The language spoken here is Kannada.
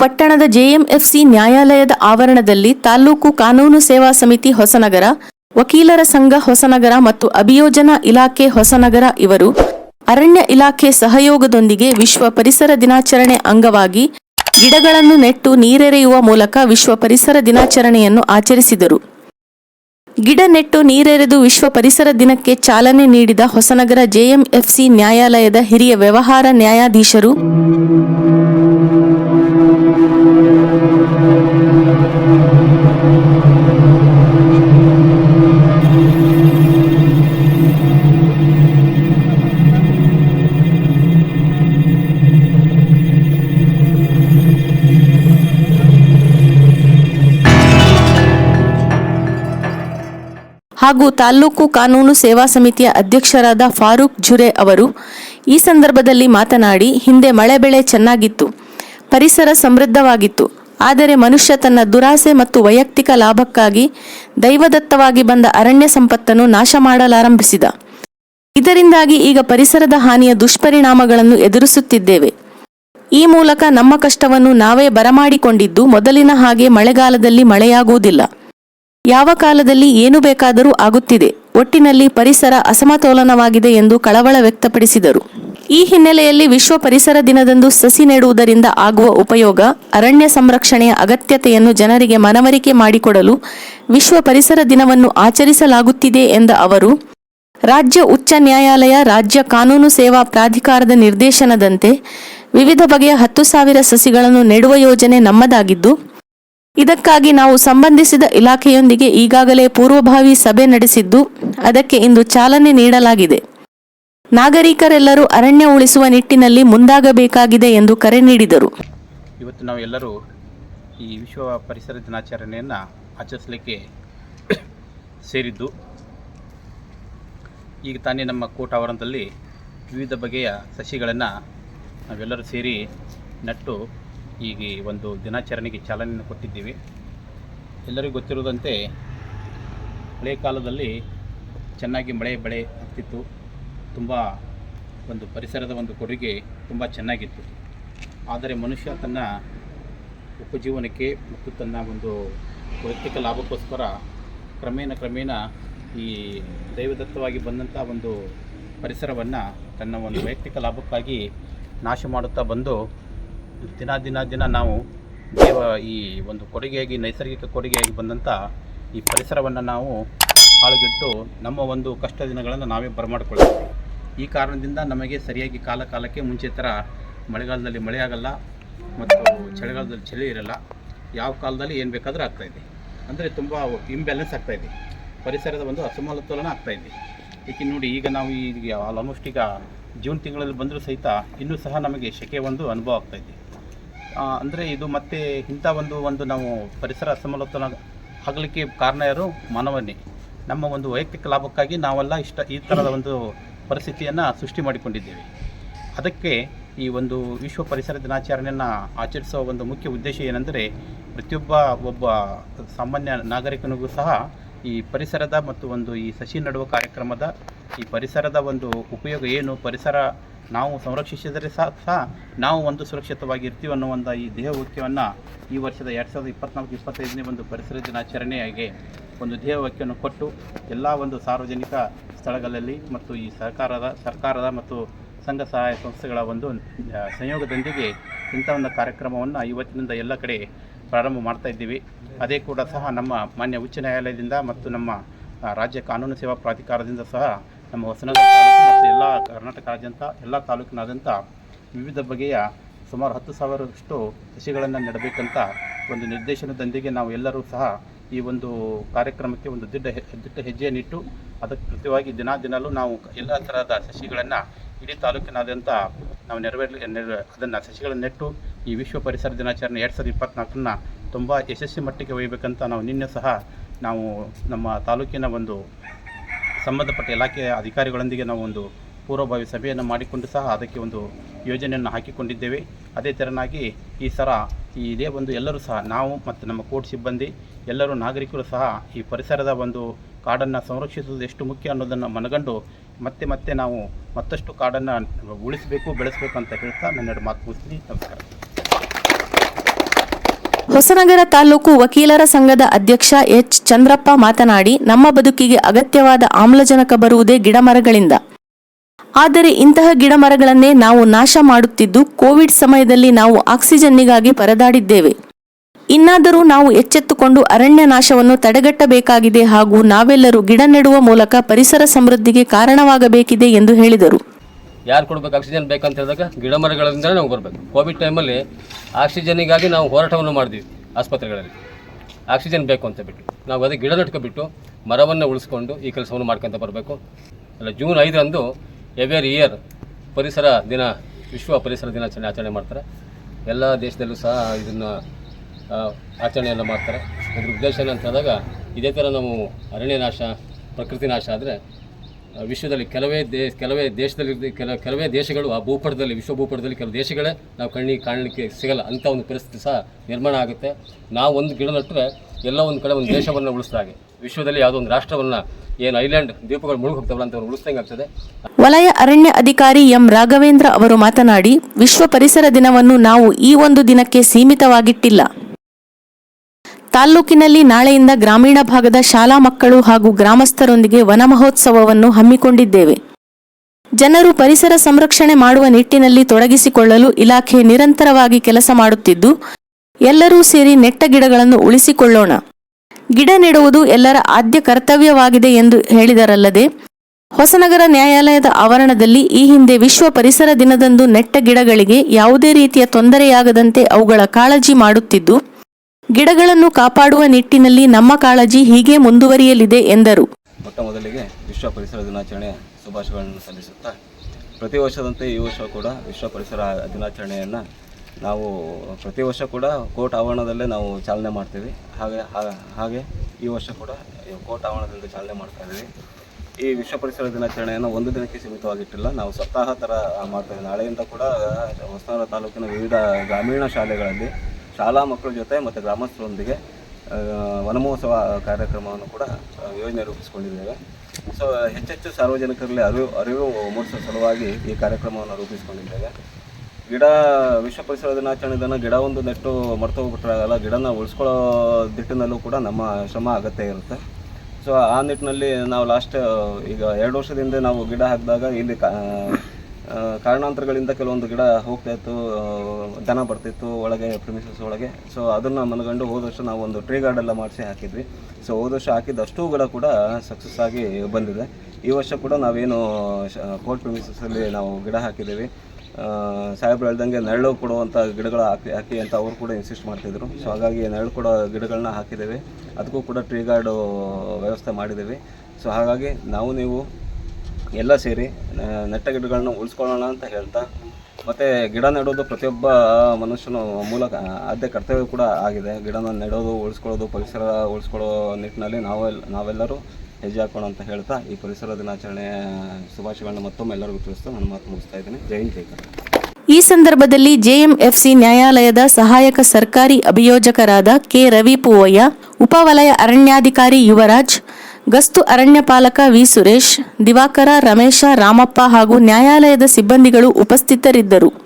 ಪಟ್ಟಣದ ಜೆಎಂಎಫ್ಸಿ ನ್ಯಾಯಾಲಯದ ಆವರಣದಲ್ಲಿ ತಾಲೂಕು ಕಾನೂನು ಸೇವಾ ಸಮಿತಿ ಹೊಸನಗರ, ವಕೀಲರ ಸಂಘ ಹೊಸನಗರ ಮತ್ತು ಅಭಿಯೋಜನಾ ಇಲಾಖೆ ಹೊಸನಗರ ಇವರು ಅರಣ್ಯ ಇಲಾಖೆ ಸಹಯೋಗದೊಂದಿಗೆ ವಿಶ್ವ ಪರಿಸರ ದಿನಾಚರಣೆ ಅಂಗವಾಗಿ ಗಿಡಗಳನ್ನು ನೆಟ್ಟು ನೀರೆರೆಯುವ ಮೂಲಕ ವಿಶ್ವ ಪರಿಸರ ದಿನಾಚರಣೆಯನ್ನು ಆಚರಿಸಿದರು. ಗಿಡ ನೆಟ್ಟು ನೀರೆರೆದು ವಿಶ್ವ ಪರಿಸರ ದಿನಕ್ಕೆ ಚಾಲನೆ ನೀಡಿದ ಹೊಸನಗರ ಜೆಎಂಎಫ್ಸಿ ನ್ಯಾಯಾಲಯದ ಹಿರಿಯ ವ್ಯವಹಾರ ನ್ಯಾಯಾಧೀಶರು ಹಾಗೂ ತಾಲೂಕು ಕಾನೂನು ಸೇವಾ ಸಮಿತಿಯ ಅಧ್ಯಕ್ಷರಾದ ಫಾರೂಕ್ ಜುರೆ ಅವರು ಈ ಸಂದರ್ಭದಲ್ಲಿ ಮಾತನಾಡಿ, ಹಿಂದೆ ಮಳೆ ಬೆಳೆ ಚೆನ್ನಾಗಿತ್ತು, ಪರಿಸರ ಸಮೃದ್ಧವಾಗಿತ್ತು, ಆದರೆ ಮನುಷ್ಯ ತನ್ನ ದುರಾಸೆ ಮತ್ತು ವೈಯಕ್ತಿಕ ಲಾಭಕ್ಕಾಗಿ ದೈವದತ್ತವಾಗಿ ಬಂದ ಅರಣ್ಯ ಸಂಪತ್ತನ್ನು ನಾಶ ಮಾಡಲಾರಂಭಿಸಿದ. ಇದರಿಂದಾಗಿ ಈಗ ಪರಿಸರದ ಹಾನಿಯ ದುಷ್ಪರಿಣಾಮಗಳನ್ನು ಎದುರಿಸುತ್ತಿದ್ದೇವೆ. ಈ ಮೂಲಕ ನಮ್ಮ ಕಷ್ಟವನ್ನು ನಾವೇ ಬರಮಾಡಿಕೊಂಡಿದ್ದು, ಮೊದಲಿನ ಹಾಗೆ ಮಳೆಗಾಲದಲ್ಲಿ ಮಳೆಯಾಗುವುದಿಲ್ಲ. ಯಾವ ಕಾಲದಲ್ಲಿ ಏನು ಬೇಕಾದರೂ ಆಗುತ್ತಿದೆ, ಒಟ್ಟಿನಲ್ಲಿ ಪರಿಸರ ಅಸಮತೋಲನವಾಗಿದೆ ಎಂದು ಕಳವಳ ವ್ಯಕ್ತಪಡಿಸಿದರು. ಈ ಹಿನ್ನೆಲೆಯಲ್ಲಿ ವಿಶ್ವ ಪರಿಸರ ದಿನದಂದು ಸಸಿ ನೆಡುವುದರಿಂದ ಆಗುವ ಉಪಯೋಗ, ಅರಣ್ಯ ಸಂರಕ್ಷಣೆಯ ಅಗತ್ಯತೆಯನ್ನು ಜನರಿಗೆ ಮನವರಿಕೆ ಮಾಡಿಕೊಡಲು ವಿಶ್ವ ಪರಿಸರ ದಿನವನ್ನು ಆಚರಿಸಲಾಗುತ್ತಿದೆ ಎಂದ ಅವರು, ರಾಜ್ಯ ಉಚ್ಚ ನ್ಯಾಯಾಲಯ ರಾಜ್ಯ ಕಾನೂನು ಸೇವಾ ಪ್ರಾಧಿಕಾರದ ನಿರ್ದೇಶನದಂತೆ ವಿವಿಧ ಬಗೆಯ ಹತ್ತು ಸಾವಿರ ಸಸಿಗಳನ್ನು ನೆಡುವ ಯೋಜನೆ ನಮ್ಮದಾಗಿದ್ದು ಇದಕ್ಕಾಗಿ ನಾವು ಸಂಬಂಧಿಸಿದ ಇಲಾಖೆಯೊಂದಿಗೆ ಈಗಾಗಲೇ ಪೂರ್ವಭಾವಿ ಸಭೆ ನಡೆಸಿದ್ದು, ಅದಕ್ಕೆ ಇಂದು ಚಾಲನೆ ನೀಡಲಾಗಿದೆ. ನಾಗರಿಕರೆಲ್ಲರೂ ಅರಣ್ಯ ಉಳಿಸುವ ನಿಟ್ಟಿನಲ್ಲಿ ಮುಂದಾಗಬೇಕಾಗಿದೆ ಎಂದು ಕರೆ ನೀಡಿದರು. ಇವತ್ತು ನಾವೆಲ್ಲರೂ ಈ ವಿಶ್ವ ಪರಿಸರ ದಿನಾಚರಣೆಯನ್ನು ಆಚರಿಸಲಿಕ್ಕೆ ಸೇರಿದ್ದು, ಈಗ ತಾನೇ ನಮ್ಮ ಕೋಟ ಆವರಣದಲ್ಲಿ ವಿವಿಧ ಬಗೆಯ ಸಸಿಗಳನ್ನು ನಾವೆಲ್ಲರೂ ಸೇರಿ ನಟ್ಟು ಈಗ ಒಂದು ದಿನಾಚರಣೆಗೆ ಚಾಲನೆಯನ್ನು ಕೊಟ್ಟಿದ್ದೀವಿ. ಎಲ್ಲರಿಗೂ ಗೊತ್ತಿರುವುದಂತೆ, ಹಳೆ ಕಾಲದಲ್ಲಿ ಚೆನ್ನಾಗಿ ಮಳೆ ಬೆಳೆ ಆಗ್ತಿತ್ತು. ತುಂಬ ಒಂದು ಪರಿಸರದ ಒಂದು ಕೊಡುಗೆ ತುಂಬ ಚೆನ್ನಾಗಿತ್ತು. ಆದರೆ ಮನುಷ್ಯ ತನ್ನ ಉಪಜೀವನಕ್ಕೆ ಮತ್ತು ತನ್ನ ಒಂದು ವೈಯಕ್ತಿಕ ಲಾಭಕ್ಕೋಸ್ಕರ ಕ್ರಮೇಣ ಕ್ರಮೇಣ ಈ ದೈವದತ್ತವಾಗಿ ಬಂದಂಥ ಒಂದು ಪರಿಸರವನ್ನು ತನ್ನ ಒಂದು ವೈಯಕ್ತಿಕ ಲಾಭಕ್ಕಾಗಿ ನಾಶ ಮಾಡುತ್ತಾ ಬಂದು ದಿನ ದಿನ ದಿನ ನಾವು ದೇವ ಈ ಒಂದು ಕೊಡುಗೆಯಾಗಿ, ನೈಸರ್ಗಿಕ ಕೊಡುಗೆಯಾಗಿ ಬಂದಂಥ ಈ ಪರಿಸರವನ್ನು ನಾವು ಹಾಳುಗೆಟ್ಟು ನಮ್ಮ ಒಂದು ಕಷ್ಟ ದಿನಗಳನ್ನು ನಾವೇ ಬರಮಾಡ್ಕೊಳ್ತೀವಿ ಈ ಕಾರಣದಿಂದ ನಮಗೆ ಸರಿಯಾಗಿ ಕಾಲ ಕಾಲಕ್ಕೆ ಮುಂಚೆ ಥರ ಮಳೆಗಾಲದಲ್ಲಿ ಮಳೆ ಆಗಲ್ಲ ಮತ್ತು ಚಳಿಗಾಲದಲ್ಲಿ ಚಳಿ ಇರಲ್ಲ. ಯಾವ ಕಾಲದಲ್ಲಿ ಏನು ಬೇಕಾದರೂ ಆಗ್ತಾಯಿದೆ ಅಂದರೆ ತುಂಬ ಇಂಬ್ಯಾಲೆನ್ಸ್ ಆಗ್ತಾಯಿದೆ ಪರಿಸರದ ಒಂದು ಅಸಮತೋಲನ ಆಗ್ತಾಯಿದೆ ಏಕೆ ನೋಡಿ, ಈಗ ನಾವು ಈಗ ಆಲ್ಮೋಸ್ಟ್ ಈಗ ಜೂನ್ ತಿಂಗಳಲ್ಲಿ ಬಂದರೂ ಸಹಿತ ಇನ್ನೂ ಸಹ ನಮಗೆ ಶೆಕೆ ಒಂದು ಅನುಭವ ಆಗ್ತಾಯಿದೆ ಅಂದರೆ ಇದು ಮತ್ತೆ ಇಂಥ ಒಂದು ಒಂದು ನಾವು ಪರಿಸರ ಅಸಮತೋಲನ ಆಗಲಿಕ್ಕೆ ಕಾರಣ ಯಾರು ಮಾನವನೇ. ನಮ್ಮ ಒಂದು ವೈಯಕ್ತಿಕ ಲಾಭಕ್ಕಾಗಿ ನಾವೆಲ್ಲ ಇಷ್ಟ ಈ ಥರದ ಒಂದು ಪರಿಸ್ಥಿತಿಯನ್ನು ಸೃಷ್ಟಿ ಮಾಡಿಕೊಂಡಿದ್ದೇವೆ. ಅದಕ್ಕೆ ಈ ಒಂದು ವಿಶ್ವ ಪರಿಸರ ದಿನಾಚರಣೆಯನ್ನು ಆಚರಿಸುವ ಒಂದು ಮುಖ್ಯ ಉದ್ದೇಶ ಏನೆಂದರೆ, ಪ್ರತಿಯೊಬ್ಬ ಒಬ್ಬ ಸಾಮಾನ್ಯ ನಾಗರಿಕನಿಗೂ ಸಹ ಈ ಪರಿಸರದ ಮತ್ತು ಒಂದು ಈ ಸಸಿ ನೆಡುವ ಕಾರ್ಯಕ್ರಮದ ಈ ಪರಿಸರದ ಒಂದು ಉಪಯೋಗ ಏನು, ಪರಿಸರ ನಾವು ಸಂರಕ್ಷಿಸಿದರೆ ಸಹ ಸಹ ನಾವು ಒಂದು ಸುರಕ್ಷಿತವಾಗಿ ಇರ್ತೀವಿ ಅನ್ನೋ ಒಂದು ಈ ದೇಹವಾಕ್ಯವನ್ನು ಈ ವರ್ಷದ ಎರಡು ಸಾವಿರದ ಇಪ್ಪತ್ನಾಲ್ಕು, ಇಪ್ಪತ್ತೈದನೇ ಒಂದು ಪರಿಸರ ದಿನಾಚರಣೆಯಾಗಿ ಒಂದು ದೇಹವಾಕ್ಯವನ್ನು ಕೊಟ್ಟು ಎಲ್ಲ ಒಂದು ಸಾರ್ವಜನಿಕ ಸ್ಥಳಗಳಲ್ಲಿ ಮತ್ತು ಈ ಸರ್ಕಾರದ ಸರ್ಕಾರದ ಮತ್ತು ಸಂಘ ಸಹಾಯ ಸಂಸ್ಥೆಗಳ ಒಂದು ಸಂಯೋಗದೊಂದಿಗೆ ಇಂಥ ಒಂದು ಕಾರ್ಯಕ್ರಮವನ್ನು ಇವತ್ತಿನಿಂದ ಎಲ್ಲ ಕಡೆ ಪ್ರಾರಂಭ ಮಾಡ್ತಾ ಇದ್ದೀವಿ. ಅದೇ ಕೂಡ ಸಹ ನಮ್ಮ ಮಾನ್ಯ ಉಚ್ಚ ನ್ಯಾಯಾಲಯದಿಂದ ಮತ್ತು ನಮ್ಮ ರಾಜ್ಯ ಕಾನೂನು ಸೇವಾ ಪ್ರಾಧಿಕಾರದಿಂದ ಸಹ ನಮ್ಮ ಹೊಸನಗರ ಎಲ್ಲ ಕರ್ನಾಟಕದಾದ್ಯಂತ, ಎಲ್ಲ ತಾಲೂಕಿನಾದ್ಯಂತ ವಿವಿಧ ಬಗೆಯ ಸುಮಾರು ಹತ್ತು ಸಾವಿರದಷ್ಟು ಸಸಿಗಳನ್ನು ನೆಡಬೇಕಂತ ಒಂದು ನಿರ್ದೇಶನದೊಂದಿಗೆ ನಾವು ಎಲ್ಲರೂ ಸಹ ಈ ಒಂದು ಕಾರ್ಯಕ್ರಮಕ್ಕೆ ಒಂದು ದಿಟ್ಟ ದಿಟ್ಟ ಹೆಜ್ಜೆಯನ್ನಿಟ್ಟು ಅದಕ್ಕೆ ಪ್ರತಿಯಾಗಿ ದಿನ ದಿನಲೂ ನಾವು ಎಲ್ಲ ಥರದ ಸಸಿಗಳನ್ನು ಇಡೀ ತಾಲೂಕಿನಾದ್ಯಂತ ನಾವು ನೆರವೇರಲಿ ನೆರವೇ ಅದನ್ನು ಸಸಿಗಳನ್ನು ನೆಟ್ಟು ಈ ವಿಶ್ವ ಪರಿಸರ ದಿನಾಚರಣೆ ಎರಡು ಸಾವಿರದ ಇಪ್ಪತ್ತ್ನಾಲ್ಕನ್ನ ತುಂಬ ಯಶಸ್ವಿ ಮಟ್ಟಿಗೆ ಒಯ್ಯಬೇಕಂತ ನಾವು ನಿನ್ನೆ ಸಹ ನಾವು ನಮ್ಮ ತಾಲೂಕಿನ ಒಂದು ಸಂಬಂಧಪಟ್ಟ ಇಲಾಖೆಯ ಅಧಿಕಾರಿಗಳೊಂದಿಗೆ ನಾವು ಒಂದು ಪೂರ್ವಭಾವಿ ಸಭೆಯನ್ನು ಮಾಡಿಕೊಂಡು ಸಹ ಅದಕ್ಕೆ ಒಂದು ಯೋಜನೆಯನ್ನು ಹಾಕಿಕೊಂಡಿದ್ದೇವೆ. ಅದೇ ತೆರನಾಗಿ ಈ ಸರ ಇದೇ ಒಂದು ಎಲ್ಲರೂ ಸಹ, ನಾವು ಮತ್ತು ನಮ್ಮ ಕೋರ್ಟ್ ಸಿಬ್ಬಂದಿ, ಎಲ್ಲರೂ ನಾಗರಿಕರು ಸಹ ಈ ಪರಿಸರದ ಒಂದು ಕಾಡನ್ನು ಸಂರಕ್ಷಿಸುವುದು ಎಷ್ಟು ಮುಖ್ಯ ಅನ್ನೋದನ್ನು ಮನಗಂಡು ಮತ್ತೆ ಮತ್ತೆ ನಾವು ಮತ್ತಷ್ಟು ಕಾಡನ್ನು ಉಳಿಸಬೇಕು, ಬೆಳೆಸಬೇಕು ಅಂತ ಹೇಳ್ತಾ ನನ್ನೆರಡು ಮಾತು ಮುಗಿಸ್ತೀನಿ. ನಮಸ್ಕಾರ. ಹೊಸನಗರ ತಾಲೂಕು ವಕೀಲರ ಸಂಘದ ಅಧ್ಯಕ್ಷ ಎಚ್ ಚಂದ್ರಪ್ಪ ಮಾತನಾಡಿ, ನಮ್ಮ ಬದುಕಿಗೆ ಅಗತ್ಯವಾದ ಆಮ್ಲಜನಕ ಬರುವುದೇ ಗಿಡಮರಗಳಿಂದ. ಆದರೆ ಇಂತಹ ಗಿಡಮರಗಳನ್ನೇ ನಾವು ನಾಶ ಮಾಡುತ್ತಿದ್ದು ಕೋವಿಡ್ ಸಮಯದಲ್ಲಿ ನಾವು ಆಕ್ಸಿಜನ್ನಿಗಾಗಿ ಪರದಾಡಿದ್ದೇವೆ. ಇನ್ನಾದರೂ ನಾವು ಎಚ್ಚೆತ್ತುಕೊಂಡು ಅರಣ್ಯ ನಾಶವನ್ನು ತಡೆಗಟ್ಟಬೇಕಾಗಿದೆ ಹಾಗೂ ನಾವೆಲ್ಲರೂ ಗಿಡ ನೆಡುವ ಮೂಲಕ ಪರಿಸರ ಸಮೃದ್ಧಿಗೆ ಕಾರಣವಾಗಬೇಕಿದೆ ಎಂದು ಹೇಳಿದರು. ಯಾರು ಕೊಡಬೇಕು ಆಕ್ಸಿಜನ್ ಬೇಕಂತ ಹೇಳಿದಾಗ ಗಿಡ ಮರಗಳಿಂದಲೇ ನಾವು ಬರಬೇಕು. ಕೋವಿಡ್ ಟೈಮಲ್ಲಿ ಆಕ್ಸಿಜನ್ನಿಗಾಗಿ ನಾವು ಹೋರಾಟವನ್ನು ಮಾಡಿದ್ವಿ ಆಸ್ಪತ್ರೆಗಳಲ್ಲಿ. ಆಕ್ಸಿಜನ್ ಬೇಕು ಅಂತ ಬಿಟ್ಟು. ನಾವು ಅದೇ ಗಿಡ ನೆಟ್ಕೊಬಿಟ್ಟು ಮರವನ್ನು ಉಳಿಸ್ಕೊಂಡು ಈ ಕೆಲಸವನ್ನು ಮಾಡ್ಕೊತ ಬರಬೇಕು. ಅಲ್ಲ, ಜೂನ್ ಐದರಂದು ಎವ್ರಿ ಇಯರ್ ಪರಿಸರ ದಿನ, ವಿಶ್ವ ಪರಿಸರ ದಿನಾಚರಣೆ ಆಚರಣೆ ಮಾಡ್ತಾರೆ. ಎಲ್ಲ ದೇಶದಲ್ಲೂ ಸಹ ಇದನ್ನು ಆಚರಣೆಯನ್ನು ಮಾಡ್ತಾರೆ. ಇದ್ರ ಉದ್ದೇಶ ಏನಂತ ಹೇಳಿದಾಗ, ಇದೇ ಥರ ನಾವು ಅರಣ್ಯ ನಾಶ, ಪ್ರಕೃತಿ ನಾಶ ಆದರೆ ವಿಶ್ವದಲ್ಲಿ ಕೆಲವೇ ದೇ, ಕೆಲವೇ ದೇಶದಲ್ಲಿ ಕೆಲ, ಕೆಲವೇ ದೇಶಗಳು ಆ ಭೂಪಟದಲ್ಲಿ, ವಿಶ್ವ ಭೂಪಟದಲ್ಲಿ ಕೆಲವು ದೇಶಗಳೇ ನಾವು ಕಣ್ಣಿಗೆ ಕಾಣಲಿಕ್ಕೆ ಸಿಗಲ್ಲ. ಅಂಥ ಒಂದು ಪರಿಸ್ಥಿತಿ ಸಹ ನಿರ್ಮಾಣ ಆಗುತ್ತೆ. ನಾವು ಒಂದು ಗಿಡ ನಟ್ಟರೆ ಎಲ್ಲ ಒಂದು ಕಡೆ ಒಂದು ದೇಶವನ್ನು ಉಳಿಸಿದ ಹಾಗೆ. ವಿಶ್ವದಲ್ಲಿ ಯಾವುದೋ ಒಂದು ರಾಷ್ಟ್ರವನ್ನು ಏನು ಐಲ್ಯಾಂಡ್ ದ್ವೀಪಗಳು ಮುಳುಗಿ ಹೋಗ್ತಾವಲ್ಲ ಅಂತ ಉಳಿಸ್ದಂಗೆ ಆಗ್ತದೆ. ವಲಯ ಅರಣ್ಯ ಅಧಿಕಾರಿ ಎಂ ರಾಘವೇಂದ್ರ ಅವರು ಮಾತನಾಡಿ, ವಿಶ್ವ ಪರಿಸರ ದಿನವನ್ನು ನಾವು ಈ ಒಂದು ದಿನಕ್ಕೆ ಸೀಮಿತವಾಗಿಟ್ಟಿಲ್ಲ. ತಾಲ್ಲೂಕಿನಲ್ಲಿ ನಾಳೆಯಿಂದ ಗ್ರಾಮೀಣ ಭಾಗದ ಶಾಲಾ ಮಕ್ಕಳು ಹಾಗೂ ಗ್ರಾಮಸ್ಥರೊಂದಿಗೆ ವನ ಮಹೋತ್ಸವವನ್ನು ಹಮ್ಮಿಕೊಂಡಿದ್ದೇವೆ. ಜನರು ಪರಿಸರ ಸಂರಕ್ಷಣೆ ಮಾಡುವ ನಿಟ್ಟಿನಲ್ಲಿ ತೊಡಗಿಸಿಕೊಳ್ಳಲು ಇಲಾಖೆ ನಿರಂತರವಾಗಿ ಕೆಲಸ ಮಾಡುತ್ತಿದ್ದು, ಎಲ್ಲರೂ ಸೇರಿ ನೆಟ್ಟ ಗಿಡಗಳನ್ನು ಉಳಿಸಿಕೊಳ್ಳೋಣ. ಗಿಡ ನೆಡುವುದು ಎಲ್ಲರ ಆದ್ಯ ಕರ್ತವ್ಯವಾಗಿದೆ ಎಂದು ಹೇಳಿದರಲ್ಲದೆ, ಹೊಸನಗರ ನ್ಯಾಯಾಲಯದ ಆವರಣದಲ್ಲಿ ಈ ಹಿಂದೆ ವಿಶ್ವ ಪರಿಸರ ದಿನದಂದು ನೆಟ್ಟ ಗಿಡಗಳಿಗೆ ಯಾವುದೇ ರೀತಿಯ ತೊಂದರೆಯಾಗದಂತೆ ಅವುಗಳ ಕಾಳಜಿ ಮಾಡುತ್ತಿದ್ದು, ಗಿಡಗಳನ್ನು ಕಾಪಾಡುವ ನಿಟ್ಟಿನಲ್ಲಿ ನಮ್ಮ ಕಾಳಜಿ ಹೀಗೆ ಮುಂದುವರಿಯಲಿದೆ ಎಂದರು. ಮೊದಲಿಗೆ ವಿಶ್ವ ಪರಿಸರ ದಿನಾಚರಣೆಯ ಶುಭಾಶಯಗಳನ್ನು ಸಲ್ಲಿಸುತ್ತಾ, ಪ್ರತಿ ವರ್ಷದಂತೆ ಈ ವರ್ಷ ಕೂಡ ವಿಶ್ವ ಪರಿಸರ ದಿನಾಚರಣೆಯನ್ನು ನಾವು ಪ್ರತಿ ವರ್ಷ ಕೂಡ ಕೋರ್ಟ್ ಆವರಣದಲ್ಲೇ ನಾವು ಚಾಲನೆ ಮಾಡ್ತೀವಿ. ಹಾಗೆ ಹಾಗೆ ಈ ವರ್ಷ ಕೂಡ ಕೋರ್ಟ್ ಆವರಣದಿಂದ ಚಾಲನೆ ಮಾಡ್ತಾ ಇದ್ದೀವಿ. ಈ ವಿಶ್ವ ಪರಿಸರ ದಿನಾಚರಣೆಯನ್ನು ಒಂದು ದಿನಕ್ಕೆ ಸೀಮಿತವಾಗಿಟ್ಟಿಲ್ಲ. ನಾವು ಸಪ್ತಾಹ ಥರ ಮಾಡ್ತೇವೆ ನಾಳೆಯಿಂದ ಕೂಡ ಹೊಸನಗರ ತಾಲೂಕಿನ ವಿವಿಧ ಗ್ರಾಮೀಣ ಶಾಲೆಗಳಲ್ಲಿ ಶಾಲಾ ಮಕ್ಕಳ ಜೊತೆ ಮತ್ತು ಗ್ರಾಮಸ್ಥರೊಂದಿಗೆ ವನಮಹೋತ್ಸವ ಕಾರ್ಯಕ್ರಮವನ್ನು ಕೂಡ ಯೋಜನೆ ರೂಪಿಸಿಕೊಂಡಿದ್ದೇವೆ. ಸೊ, ಹೆಚ್ಚೆಚ್ಚು ಸಾರ್ವಜನಿಕರಲ್ಲಿ ಅರಿವು ಅರಿವು ಮೂಡಿಸುವ ಸಲುವಾಗಿ ಈ ಕಾರ್ಯಕ್ರಮವನ್ನು ರೂಪಿಸಿಕೊಂಡಿದ್ದೇವೆ. ಗಿಡ ವಿಶ್ವ ಪರಿಸರ ದಿನಾಚರಣೆ ದಿನ ಗಿಡ ಒಂದು ನೆಟ್ಟು ಮರ್ತು ಹೋಗ್ಬಿಟ್ರಾಗಲ್ಲ ಗಿಡನ ಉಳಿಸ್ಕೊಳ್ಳೋ ದಿಟ್ಟಿನಲ್ಲೂ ಕೂಡ ನಮ್ಮ ಶ್ರಮ ಅಗತ್ಯ ಇರುತ್ತೆ. ಸೊ ಆ ನಿಟ್ಟಿನಲ್ಲಿ ನಾವು ಲಾಸ್ಟ್ ಈಗ ಎರಡು ವರ್ಷದಿಂದ ನಾವು ಗಿಡ ಹಾಕಿದಾಗ ಇಲ್ಲಿ ಕಾರಣಾಂತರಗಳಿಂದ ಕೆಲವೊಂದು ಗಿಡ ಹೋಗ್ತಾ ಇತ್ತು. ದನ ಬರ್ತಿತ್ತು ಒಳಗೆ ಪ್ರಿಮಿಸಸ್ ಒಳಗೆ. ಸೊ ಅದನ್ನು ಮನಗಂಡು ಹೋದ ವರ್ಷ ನಾವು ಒಂದು ಟ್ರೀ ಗಾರ್ಡ್ ಎಲ್ಲ ಮಾಡಿಸಿ ಹಾಕಿದ್ವಿ. ಸೊ ಹೋದ ವರ್ಷ ಹಾಕಿದ ಅಷ್ಟು ಗಿಡ ಕೂಡ ಸಕ್ಸಸ್ ಆಗಿ ಬಂದಿದೆ. ಈ ವರ್ಷ ಕೂಡ ನಾವೇನು ಕೋರ್ಟ್ ಪ್ರಿಮಿಸಸ್ಸಲ್ಲಿ ನಾವು ಗಿಡ ಹಾಕಿದ್ದೀವಿ. ಸಾಹೇಬ್ರು ಹೇಳ್ದಂಗೆ ನೆರಳು ಕೊಡುವಂಥ ಗಿಡಗಳ ಹಾಕಿ ಹಾಕಿ ಅಂತ ಅವರು ಕೂಡ ಇನ್ಸಿಸ್ಟ್ ಮಾಡ್ತಿದ್ರು. ಸೊ ಹಾಗಾಗಿ ನೆರಳು ಕೊಡೋ ಗಿಡಗಳನ್ನ ಹಾಕಿದ್ದೇವೆ. ಅದಕ್ಕೂ ಕೂಡ ಟ್ರೀ ಗಾರ್ಡು ವ್ಯವಸ್ಥೆ ಮಾಡಿದ್ದೀವಿ. ಸೊ ಹಾಗಾಗಿ ನಾವು ನೀವು ಎಲ್ಲ ಸೇರಿ ನೆಟ್ಟ ಗಿಡಗಳನ್ನ ಉಳಿಸ್ಕೊಳ್ಳೋಣ ಅಂತ ಹೇಳ್ತಾ ಮತ್ತು ಗಿಡ ನೆಡೋದು ಪ್ರತಿಯೊಬ್ಬ ಮನುಷ್ಯನ ಮೂಲಕ ಆದ್ಯ ಕರ್ತವ್ಯ ಕೂಡ ಆಗಿದೆ. ಗಿಡನ ನೆಡೋದು, ಉಳಿಸ್ಕೊಳ್ಳೋದು, ಪರಿಸರ ಉಳಿಸ್ಕೊಳ್ಳೋ ನಿಟ್ಟಿನಲ್ಲಿ ನಾವೆಲ್ಲ ನಾವೆಲ್ಲರೂ ಹೆಜ್ಜೆ ಹಾಕೋಣ ಅಂತ ಹೇಳ್ತಾ ಈ ಪರಿಸರ ದಿನಾಚರಣೆಯ ಶುಭಾಶಯಗಳನ್ನ ಮತ್ತೊಮ್ಮೆ ಎಲ್ಲರಿಗೂ ತಿಳಿಸ್ತಾ ನನ್ನ ಮಾತು ಮುಗಿಸ್ತಾ ಇದ್ದೀನಿ. ಜೈ ಹಿಂದ್, ಜೈ ಈ ಸಂದರ್ಭದಲ್ಲಿ ಜೆಎಂಎಫ್ಸಿ ನ್ಯಾಯಾಲಯದ ಸಹಾಯಕ ಸರ್ಕಾರಿ ಅಭಿಯೋಜಕರಾದ ಕೆ ರವಿ ಪೂವಯ್ಯ ಉಪವಲಯ ಅರಣ್ಯಾಧಿಕಾರಿ ಯುವರಾಜ್ ಗಸ್ತು ಅರಣ್ಯಪಾಲಕ ವಿ. ಸುರೇಶ್ ದಿವಾಕರ ರಮೇಶ ರಾಮಪ್ಪ ಹಾಗೂ ನ್ಯಾಯಾಲಯದ ಸಿಬ್ಬಂದಿಗಳು ಉಪಸ್ಥಿತರಿದ್ದರು.